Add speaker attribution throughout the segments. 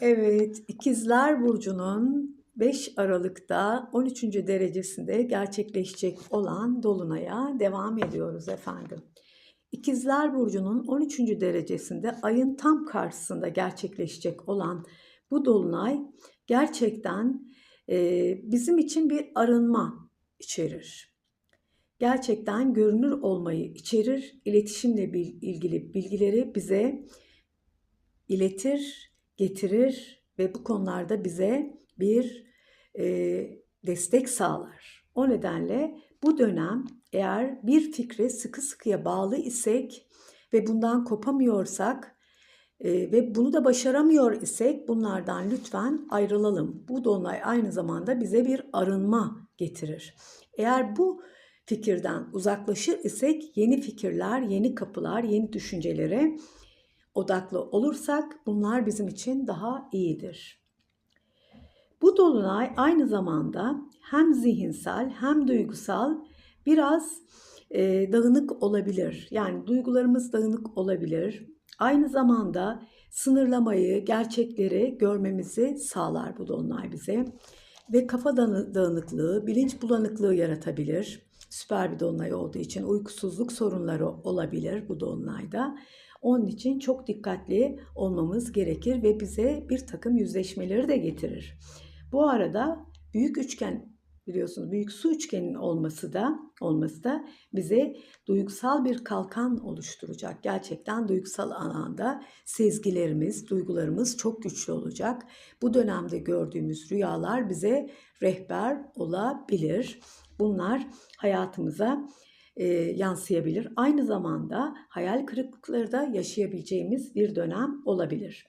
Speaker 1: Evet, İkizler Burcu'nun 5 Aralık'ta 13. derecesinde gerçekleşecek olan Dolunay'a devam ediyoruz efendim. İkizler Burcu'nun 13. derecesinde ayın tam karşısında gerçekleşecek olan bu Dolunay gerçekten e, bizim için bir arınma içerir. Gerçekten görünür olmayı içerir, iletişimle ilgili bilgileri bize iletir, getirir ve bu konularda bize bir e, destek sağlar. O nedenle bu dönem eğer bir fikre sıkı sıkıya bağlı isek ve bundan kopamıyorsak e, ve bunu da başaramıyor isek bunlardan lütfen ayrılalım. Bu dolunay aynı zamanda bize bir arınma getirir. Eğer bu fikirden uzaklaşır isek yeni fikirler, yeni kapılar, yeni düşüncelere odaklı olursak bunlar bizim için daha iyidir. Bu dolunay aynı zamanda hem zihinsel hem duygusal biraz e, dağınık olabilir. Yani duygularımız dağınık olabilir. Aynı zamanda sınırlamayı, gerçekleri görmemizi sağlar bu dolunay bize. Ve kafa dağını- dağınıklığı, bilinç bulanıklığı yaratabilir. Süper bir dolunay olduğu için uykusuzluk sorunları olabilir bu dolunayda. Onun için çok dikkatli olmamız gerekir ve bize bir takım yüzleşmeleri de getirir. Bu arada büyük üçgen biliyorsunuz büyük su üçgenin olması da olması da bize duygusal bir kalkan oluşturacak. Gerçekten duygusal alanda sezgilerimiz, duygularımız çok güçlü olacak. Bu dönemde gördüğümüz rüyalar bize rehber olabilir. Bunlar hayatımıza e, yansıyabilir. Aynı zamanda hayal kırıklıkları da yaşayabileceğimiz bir dönem olabilir.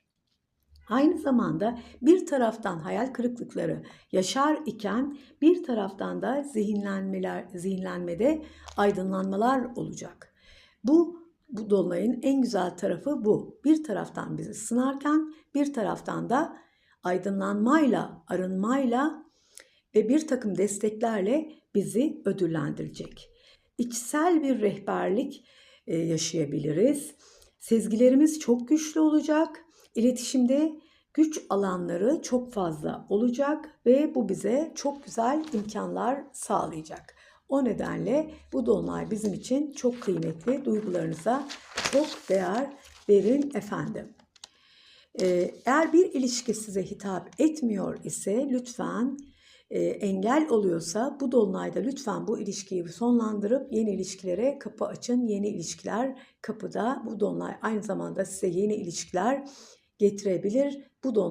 Speaker 1: Aynı zamanda bir taraftan hayal kırıklıkları yaşar iken bir taraftan da zihinlenmeler zihinlenmede aydınlanmalar olacak. Bu bu dolunayın en güzel tarafı bu. Bir taraftan bizi sınarken bir taraftan da aydınlanmayla, arınmayla ve bir takım desteklerle bizi ödüllendirecek. İçsel bir rehberlik e, yaşayabiliriz. Sezgilerimiz çok güçlü olacak. İletişimde güç alanları çok fazla olacak ve bu bize çok güzel imkanlar sağlayacak. O nedenle bu dolunay bizim için çok kıymetli. Duygularınıza çok değer verin efendim. Ee, Eğer bir ilişki size hitap etmiyor ise lütfen e, engel oluyorsa bu dolunayda lütfen bu ilişkiyi sonlandırıp yeni ilişkilere kapı açın. Yeni ilişkiler kapıda. Bu dolunay aynı zamanda size yeni ilişkiler getirebilir. Bu dolunay